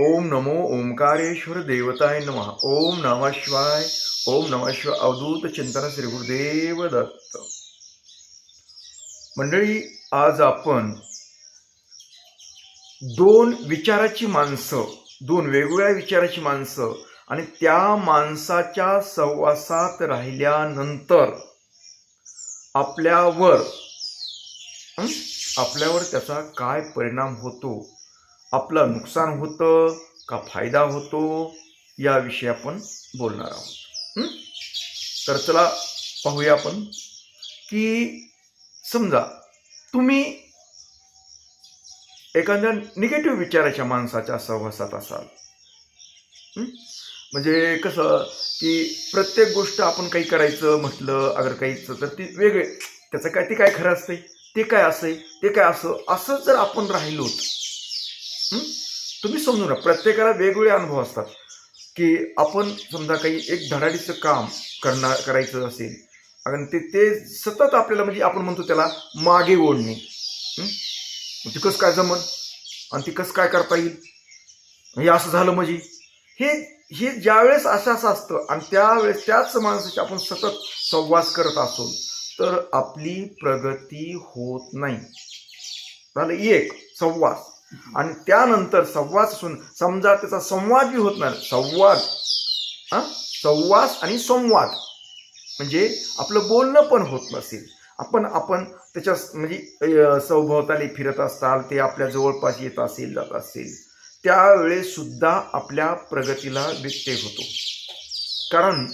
ओम नमो ओंकारेश्वर देवताय नमः. ओम नमशिवाय ओम नमशिवाय अवधूत चिंतन श्री गुरुदेव दत्त. मंडळी आज आपण दोन विचाराची माणसं दोन वेगवेगळ्या विचाराची माणसं आणि त्या माणसाच्या सहवासात राहिल्यानंतर आपल्यावर आपल्यावर त्याचा काय परिणाम होतो? आपलं नुकसान होतं का फायदा होतो याविषयी आपण बोलणार आहोत. तर चला पाहूया आपण की समजा तुम्ही एखाद्या निगेटिव्ह विचाराच्या माणसाच्या सहवासात असाल. म्हणजे कसं की प्रत्येक गोष्ट आपण काही करायचं म्हटलं अगर काहीच तर ती वेगळे त्याचं काय ते काय खरं असतंय? ते काय असंय ते काय असं असं जर आपण राहिलोत तुम्ही समजू ना प्रत्येकाला वेगवेगळे अनुभव असतात की आपण समजा काही एक धडाडीचं काम करणार करायचं असेल कारण ते ते सतत आपल्याला म्हणजे आपण म्हणतो त्याला मागे ओढणे. हं? ती कसं काय जमन? आणि ती कसं काय करता येईल? हे असं झालं म्हणजे? हे हे ज्यावेळेस असं असं असतं आणि त्यावेळेस त्याच माणसाची आपण सतत संवाद करत असो तर आपली प्रगती होत नाही. झालं एक संवाद. आणि त्यानंतर संवाद असून समजा त्याचा संवाद बी होत नाही. संवाद हा? संवाद आणि संवाद. म्हणजे आपलं बोलणं पण होत नसेल. आपण आपण त्याच्या म्हणजे सौभोवताली फिरत असताल ते आपल्या जवळपास येत असेल जात असेल त्यावेळेस सुद्धा आपल्या प्रगतीला व्यत्यय होतो. कारण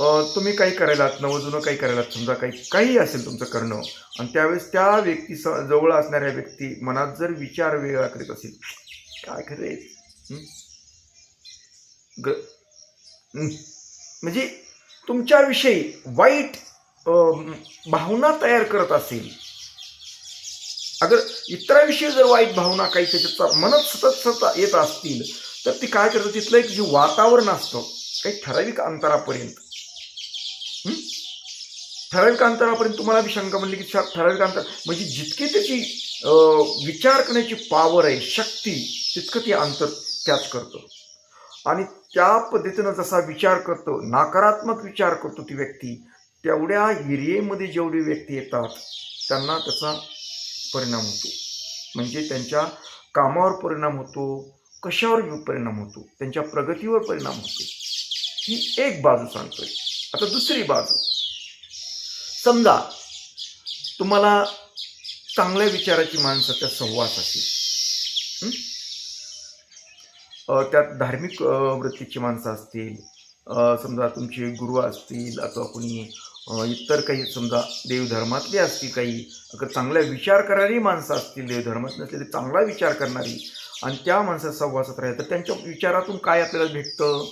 तुम्ही काही करायलात नवजुनं काही करायलात समजा काही काही असेल तुमचं करणं आणि त्यावेळेस त्या व्यक्ती स जवळ असणाऱ्या व्यक्ती मनात जर विचार वेगळा करीत असेल काय खरे ग म्हणजे तुमच्याविषयी वाईट भावना तयार करत असेल अगर इतरांविषयी जर वाईट भावना काही त्याच्यात मनात सतत सतत येत असतील तर ती काय करतं? तिथलं एक जे वातावरण असतं काही ठराविक अंतरापर्यंत ठराविक अंतरापर्यंत तुम्हाला बी शंका म्हणली की ठराविक अंतर म्हणजे जितकी त्याची विचार करण्याची पॉवर आहे शक्ती तितकं ती अंतर कॅच करतं. आणि त्या पद्धतीनं जसा विचार करतो नकारात्मक विचार करतो ती व्यक्ती तेवढ्या एरियेमध्ये जेवढी व्यक्ती येतात त्यांना त्याचा परिणाम होतो. म्हणजे त्यांच्या कामावर परिणाम होतो कशावर परिणाम होतो त्यांच्या प्रगतीवर परिणाम होतो. ही एक बाजू सांगतोय. आता दुसरी बाजू. समजा तुम्हाला चांगल्या विचाराची माणसाच्या सहवास असेल त्यात धार्मिक वृत्तीची माणसं असतील. समजा तुमचे गुरु असतील अथवा कोणी इतर काही समजा देवधर्मातले असतील काही अगर चांगला विचार करणारी माणसं असतील देवधर्मात नसले तरी चांगला विचार करणारी आणि त्या माणसात सहवासात राहिले तर त्यांच्या विचारातून काय आपल्याला भेटतं?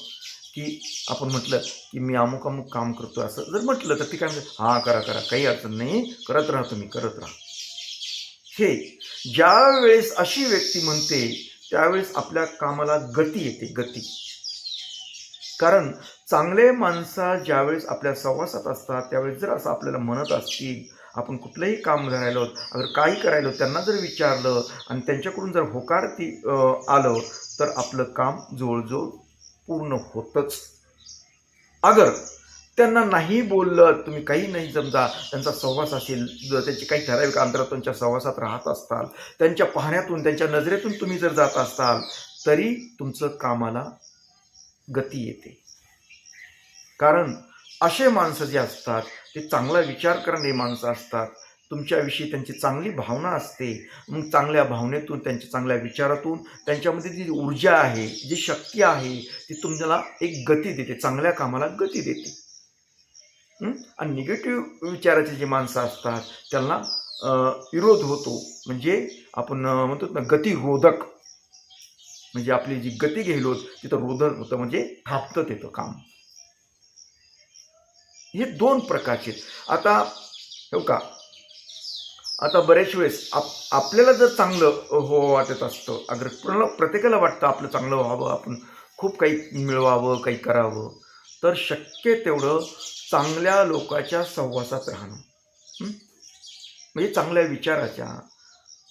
की आपण म्हटलं की मी अमुक अमुक काम करतो असं जर म्हटलं तर ती काय म्हणते हां करा करा काही अडचण नाही करत राहा तुम्ही करत राहा. हे ज्या वेळेस अशी व्यक्ती म्हणते त्यावेळेस आपल्या कामाला गती येते गती. कारण चांगले माणसं ज्यावेळेस आपल्या सहवासात असतात त्यावेळेस जर असं आपल्याला म्हणत असतील आपण कुठलंही काम राहिलो अगर काही करायलो त्यांना जर विचारलं आणि त्यांच्याकडून जर होकार ती आलं तर आपलं काम जवळजवळ पूर्ण होतच. अगर त्यांना नाही बोललं तुम्ही काही नाही समजा त्यांचा सहवास असेल जर त्यांची काही ठराविक अंतरात त्यांच्या सहवासात राहत असताल त्यांच्या पाहण्यातून त्यांच्या नजरेतून तुम्ही जर जात असाल तरी तुमचं कामाला गती येते. कारण असे माणसं जे असतात ते चांगला विचार करणारी माणसं असतात. तुमच्याविषयी त्यांची चांगली भावना असते. मग चांगल्या भावनेतून त्यांच्या चांगल्या विचारातून त्यांच्यामध्ये जी ऊर्जा आहे जी शक्ती आहे ती तुम्हाला एक गती देते चांगल्या कामाला गती देते. आणि निगेटिव्ह विचाराचे जे माणसं असतात त्यांना विरोध होतो. म्हणजे आपण म्हणतो ना गतिरोधक. म्हणजे आपली जी गती गेलो तिथं रोधन होतं म्हणजे थापतं तिथं काम. हे दोन प्रकारचे आहेत. आता हो का आता बऱ्याच वेळेस आप आपल्याला जर चांगलं हो, हो वाटत असतं अगर प्र प्रत्येकाला वाटतं आपलं चांगलं व्हावं आपण खूप काही मिळवावं काही करावं तर शक्य तेवढं चांगल्या लोकाच्या सहवासात राहणं. म्हणजे चांगल्या विचाराच्या.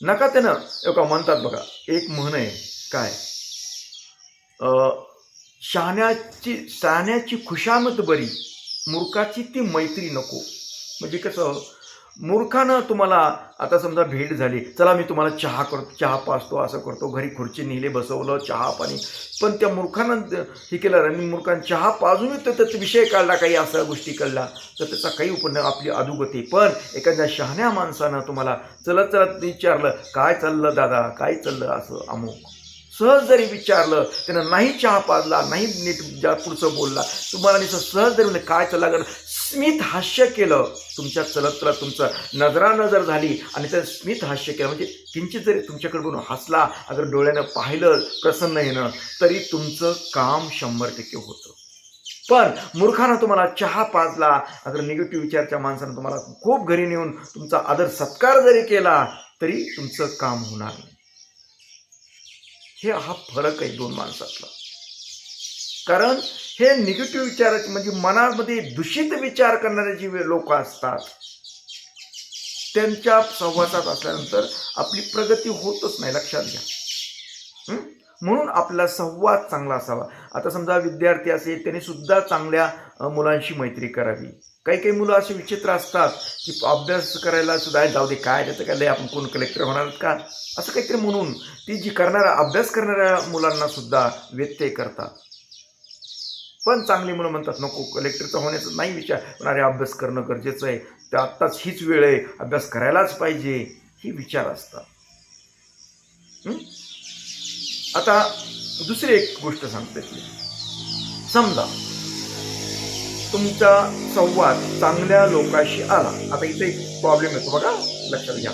नका त्यानं एका म्हणतात बघा एक म्हण आहे काय? शहाण्याची शहाण्याची खुशामत बरी मूर्खाची ती मैत्री नको. म्हणजे कसं मूर्खानं तुम्हाला आता समजा भेट झाली चला मी तुम्हाला चहा करतो चहा पाचतो असं करतो घरी खुर्ची नेले बसवलं चहा पाणी. पण त्या मूर्खानं हे केलं आणि मूर्खानं चहा पाजून तर त्याचा विषय काढला काही असं गोष्टी काढला तर त्याचा काही उपयोग आपली अधोगती. पण एखाद्या शहाण्या माणसानं तुम्हाला चलत चलत विचारलं काय चाललं दादा? काय चाललं? असं अमुक. सहज जरी विचारलं त्यानं नाही चहा पाजला नाही नीट ज्या पुढचं बोलला तुम्हाला नुसतं सहज जरी म्हणजे काय चला कारण स्मित हास्य केलं तुमच्या चलत चलत तुमचं नजरा नजर झाली आणि त्या स्मित हास्य केलं म्हणजे किंचित जरी तुमच्याकडे बघून हसला अगर डोळ्यानं पाहिलं प्रसन्न येणं तरी तुमचं काम शंभर टक्के होतं. पण मूर्खानं तुम्हाला चहा पाजला अगर निगेटिव्ह विचारच्या माणसानं तुम्हाला खूप घरी नेऊन तुमचा आदर सत्कार जरी केला तरी तुमचं काम होणार नाही. हे हा फरक आहे दोन माणसातला. कारण हे निगेटिव्ह विचाराचे म्हणजे मनामध्ये दूषित विचार करणारे जी लोक असतात त्यांच्या सहवासात असल्यानंतर आपली प्रगती होतच नाही लक्षात घ्या. म्हणून आपला संवाद चांगला असावा. आता समजा विद्यार्थी असेल त्यांनीसुद्धा चांगल्या मुलांशी मैत्री करावी. काही काही मुलं असे विचित्र असतात की अभ्यास करायला सुद्धा जाऊ दे काय त्याचं काय लय आपण कोण कलेक्टर होणार का? असं काहीतरी म्हणून ती जी करणाऱ्या अभ्यास करणाऱ्या मुलांना सुद्धा व्यत्यय करतात. पण चांगली मुलं म्हणतात नको कलेक्टरचा होण्याचा नाही विचार. पण अरे अभ्यास करणं गरजेचं आहे. तर आत्ताच हीच वेळ आहे. अभ्यास करायलाच पाहिजे. ही विचार असतात. आता दुसरी एक गोष्ट सांगते समजा तुमचा संवाद चांगल्या लोकांशी आला. आता इथे एक प्रॉब्लेम येतो बघा लक्षात घ्या.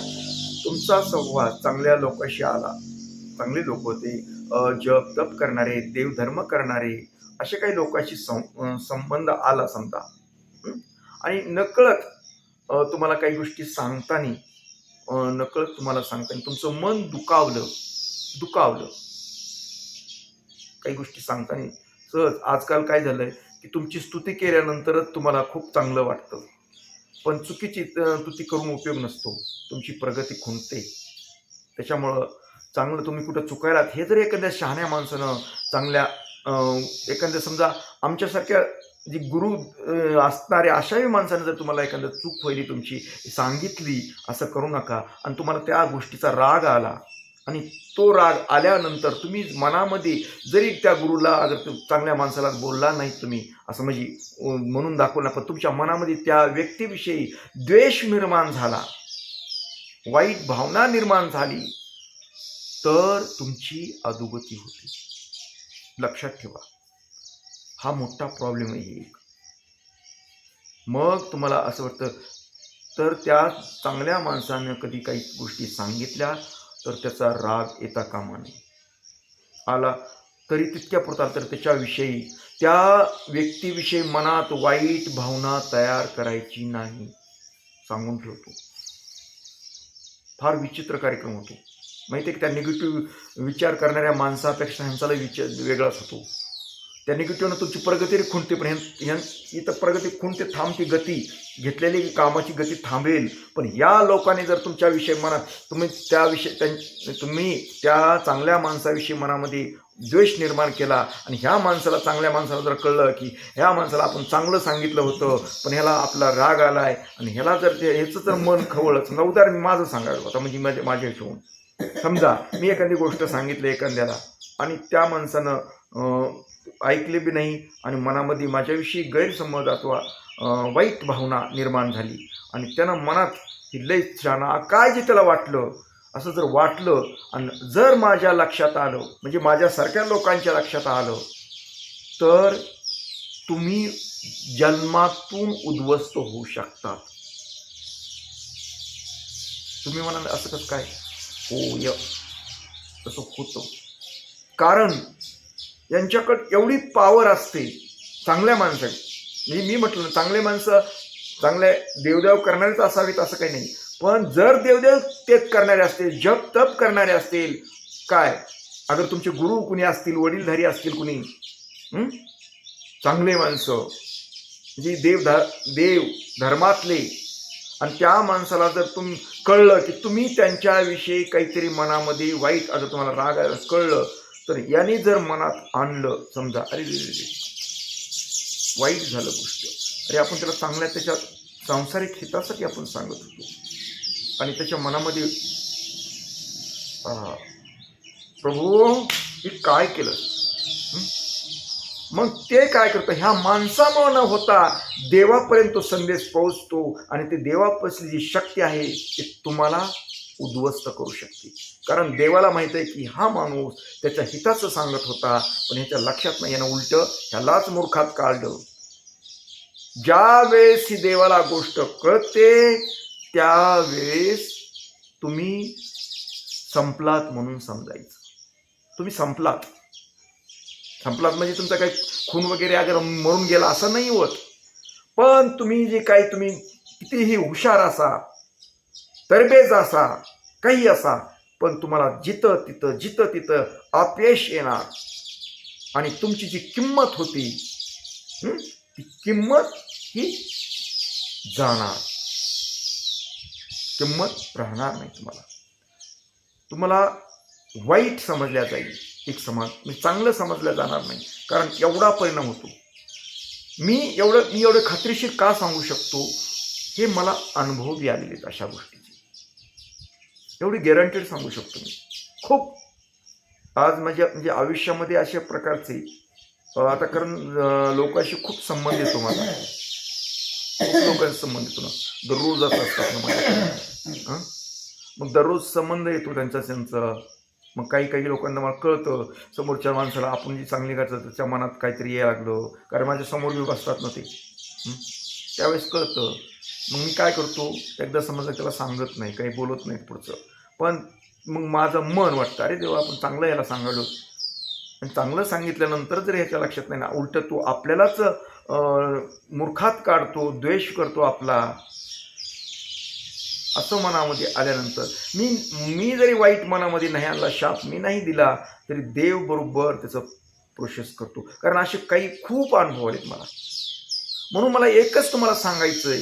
तुमचा संवाद चांगल्या लोकांशी आला. चांगले लोक होते जप तप करणारे देवधर्म करणारे असे काही लोकांशी सं- संबंध आला समजा. आणि नकळत तुम्हाला काही गोष्टी सांगताना नकळत तुम्हाला सांगताना तुमचं मन दुखावलं दुखावलं. काही गोष्टी सांगताना. सहज आजकाल काय झालंय की तुमची स्तुती केल्यानंतरच तुम्हाला खूप चांगलं वाटतं. पण चुकीची स्तुती करून उपयोग नसतो. तुमची प्रगती खुंटते. त्याच्यामुळं चांगलं तुम्ही कुठं चुकायलात हे जर एखाद्या शहाण्या माणसानं चांगल्या एखाद्या समजा आमच्यासारख्या जी गुरु असणाऱ्या अशाही माणसाने जर तुम्हाला एखादं चूक पहिली तुमची सांगितली असं करू नका आणि तुम्हाला त्या गोष्टीचा राग आला आणि तो राग आल्यानंतर तुम्ही मनामध्ये जरी त्या गुरुला अगर चांगल्या माणसाला बोलला नाही तुम्ही असं म्हणजे म्हणून दाखवला पण तुमच्या मनामध्ये त्या व्यक्तीविषयी द्वेष निर्माण झाला वाईट भावना निर्माण झाली तर तुमची अधोगती होते. लक्षात ठेवा. हा मोठा प्रॉब्लेम आहे एक. मग तुम्हाला असं वाटतं तर त्या चांगल्या माणसानं कधी काही गोष्टी सांगितल्या तर त्याचा राग येता कामा नये. आला तरी तितक्या पुरता तर त्याच्याविषयी त्या व्यक्तीविषयी मनात वाईट भावना तयार करायची नाही सांगून ठेवतो. फार विचित्र कार्यक्रम होतो. माहिती आहे की त्या निगेटिव्ह विचार करणाऱ्या माणसापेक्षा ह्यांचाला विचार वेगळाच होतो. त्या निगेटिव्हनं तुमची प्रगती रे खुंटते पण ह्यां इथं प्रगती खुंटते थांबती गती. घेतलेली कामाची गती थांबेल. पण या लोकांनी जर तुमच्याविषयी मना तुम्ही त्याविषयी त्यां तुम्ही त्या चांगल्या माणसाविषयी मनामध्ये द्वेष निर्माण केला आणि ह्या माणसाला चांगल्या माणसाला जर कळलं की ह्या माणसाला आपण चांगलं सांगितलं होतं पण ह्याला आपला राग आलाय आणि ह्याला जर ते ह्याचं जर मन खवळलं समजा उदाहरण मी माझं सांगायला होता म्हणजे माझ्या माझ्या हिशोबून. समजा मी एखादी गोष्ट सांगितली एखाद्याला आणि त्या माणसानं ऐकले बी नाही आणि मनामध्ये माझ्याविषयी गैरसमज अथवा वाईट भावना निर्माण झाली. आणि त्यानं मनात ही लय छाना काय जे त्याला वाटलं? असं जर वाटलं आणि जर माझ्या लक्षात आलं म्हणजे माझ्यासारख्या लोकांच्या लक्षात आलं तर तुम्ही जन्मातून उद्ध्वस्त होऊ शकतात तुम्ही म्हणाल असं कसं काय? हो य तसं होतं. कारण यांच्याकडे एवढी पावर असते. चांगल्या माणसाची. म्हणजे मी म्हटलं चांगले माणसं चांगले देवदेव करणारेच असावेत असं काही नाही. पण जर देवदेव तेच करणारे असतील जप तप करणारे असतील काय? अगर तुमचे गुरु कुणी असतील वडीलधारी असतील कुणी चांगले माणसं. जी देव धा देव धर्मातले. आणि त्या माणसाला जर तुम कळलं की तुम्ही त्यांच्याविषयी काहीतरी मनामध्ये वाईट अगर तुम्हाला राग कळलं तर याने जर मनात आणलं समजा अरे रे रे वाईट झालं गोष्ट. अरे आपण त्याला चांगल्या त्याच्या सांसारिक हितासाठी आपण सांगत होतो. आणि त्याच्या मनामध्ये प्रभू हे काय केलं? मग ते काय करतं? ह्या माणसामुळं न होता देवापर्यंत तो संदेश पोहोचतो आणि ते देवापासली जी शक्ती आहे ती तुम्हाला उद्ध्वस्त करू शकते. कारण देवाला माहीत आहे की हा माणूस त्याच्या हिताचं सांगत होता पण ह्याच्या लक्षात नाही यानं उलट ह्यालाच मूर्खात काढलं. ज्या वेळेस ही देवाला गोष्ट कळते त्यावेळेस तुम्ही संपलात म्हणून समजायचं. तुम्ही संपलात. संपलात म्हणजे तुमचा काही खून वगैरे अगर मरून गेला असं नाही होत. पण तुम्ही जे काही तुम्ही कितीही हुशार असा तरबेज असा काही असा पण तुम्हाला जिथं तिथं जिथं तिथं अपयश येणार. आणि तुमची जी किंमत होती ती किंमत ही जाणार. किंमत राहणार नाही तुम्हाला. तुम्हाला वाईट समजल्या जाईल. एक समाज मी चांगलं समजलं जाणार नाही. कारण एवढा परिणाम होतो. मी एवढं मी एवढं खात्रीशीर का सांगू शकतो? हे मला अनुभव बी आलेले आहेत अशा गोष्टी. एवढी गॅरंटेड सांगू शकतो मी. खूप. आज माझ्या म्हणजे आयुष्यामध्ये अशा प्रकारचे आता कारण लोकांशी खूप संबंध येतो माझा. खूप लोकांशी संबंध येतो ना. दररोज असं असतात ना माझ्या मग दररोज संबंध येतो त्यांचा त्यांचा. मग काही काही लोकांना मला कळतं समोरच्या माणसाला आपण जी चांगली करतो त्याच्या मनात काहीतरी यायला लागलं. कारण माझ्यासमोर बी बसतात ना ते. त्यावेळेस कळतं. मग मी काय करतो? एकदा समजा त्याला सांगत नाही काही बोलत नाही पुढचं. पण मग माझं मन वाटतं अरे देवा आपण चांगलं याला सांगालो आणि चांगलं सांगितल्यानंतर जर ह्याच्या लक्षात नाही ना उलट तो आपल्यालाच मूर्खात काढतो द्वेष करतो आपला असं मनामध्ये आल्यानंतर मी मी जरी वाईट मनामध्ये नाही आणला शाप मी नाही दिला तरी देव बरोबर त्याचं प्रोसेस करतो. कारण असे काही खूप अनुभव आहेत मला. म्हणून मला एकच तुम्हाला सांगायचं आहे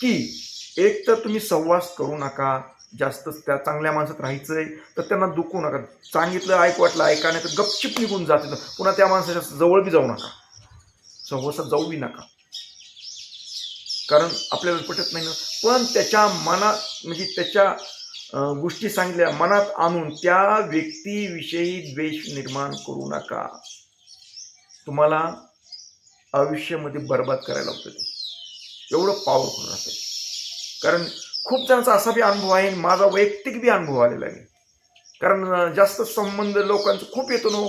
की एक तर तुम्ही सहवास करू नका जास्त त्या चांगल्या माणसात राहायचं आहे तर त्यांना दुखू नका. सांगितलं ऐक वाटलं ऐका नाही तर गपचिप निघून जाते पुन्हा त्या माणसाच्या जवळ बी जाऊ नका. सहवासात जाऊ बी नका. कारण आपल्याला पटत नाही ना. पण त्याच्या मनात म्हणजे त्याच्या गोष्टी सांगितल्या मनात आणून त्या व्यक्तीविषयी द्वेष निर्माण करू नका. तुम्हाला आयुष्यामध्ये बर्बाद करायला होतं ते. एवढं पॉवरफुल राहतं. कारण खूप जणांचा असा बी अनुभव आहे आणि माझा वैयक्तिक बी अनुभव आलेला आहे. कारण जास्त संबंध लोकांचा खूप येतो नो हो.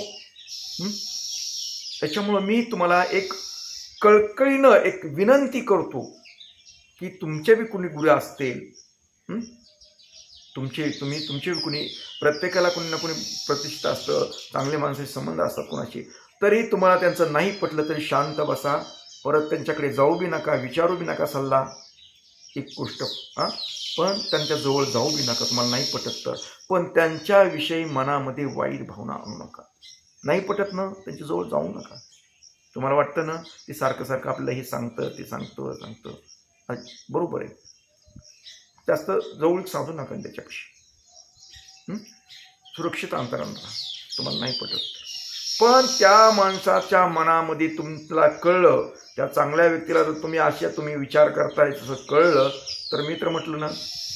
त्याच्यामुळं मी तुम्हाला एक कळकळीनं एक विनंती करतो की तुमचे बी कुणी गुरु असतील तुमचे तुम्ही तुमचे बी कुणी प्रत्येकाला कुणी ना कुणी प्रतिष्ठा असतं चांगले माणसाचे संबंध असतात कुणाशी तरी तुम्हाला त्यांचं नाही पटलं तरी शांत बसा. परत त्यांच्याकडे जाऊ बी नका विचारू बी नका सल्ला. एक गोष्ट हां? पण त्यांच्याजवळ जाऊ बी नका तुम्हाला नाही पटत तर. पण त्यांच्याविषयी मनामध्ये वाईट भावना आणू नका. नाही पटत ना? त्यांच्याजवळ जाऊ नका. तुम्हाला वाटतं ना? ते सारखं सारखं आपल्याला हे सांगतं ते सांगतं सांगतं. बरोबर आहे. जास्त जवळ साधू नका त्याच्यापेक्षा सुरक्षित अंतरानं राहा. तुम्हाला नाही पटत पण त्या माणसाच्या मनामध्ये तुमला कळलं त्या चांगल्या व्यक्तीला जर तुम्ही अशा तुम्ही विचार करताय तसं कळलं तर मी तर म्हटलं ना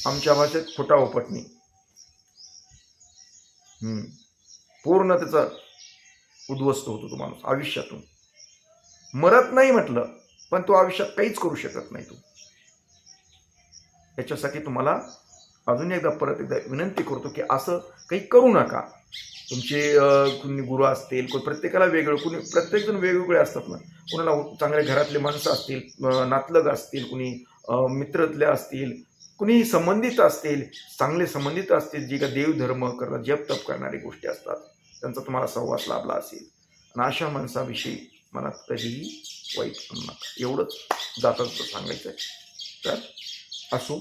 आमच्या भाषेत खोटा उपटणे. पूर्ण त्याचा उद्ध्वस्त होतो तो माणूस आयुष्यातून. मरत नाही म्हटलं पण तो आयुष्यात काहीच करू शकत नाही तो. याच्यासाठी तुम्हाला अजून एकदा परत एकदा विनंती करतो की असं काही करू नका. तुमचे कुणी गुरु असतील कोण प्रत्येकाला वेगळं कुणी प्रत्येकजण वेगवेगळे असतात ना. कुणाला चांगल्या घरातले माणसं असतील नातलग असतील कुणी मित्रातले असतील कुणी संबंधित असतील चांगले संबंधित असतील जे का देवधर्म करणं जप तप करणारी गोष्टी असतात त्यांचा तुम्हाला सहवास लाभला असेल. आणि अशा माणसाविषयी मनात कधीही वाईट नका. एवढंच जातात सांगायचं आहे तर असो.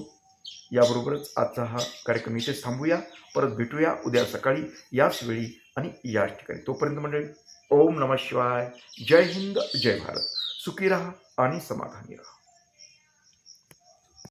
याबरोबरच आजचा हा कार्यक्रम इथेच थांबूया. परत भेटूया उद्या सकाळी याच वेळी आणि याच ठिकाणी. तोपर्यंत मंडळी ओम नमः शिवाय. जय हिंद जय भारत. सुखी राहा आणि समाधानी राहा.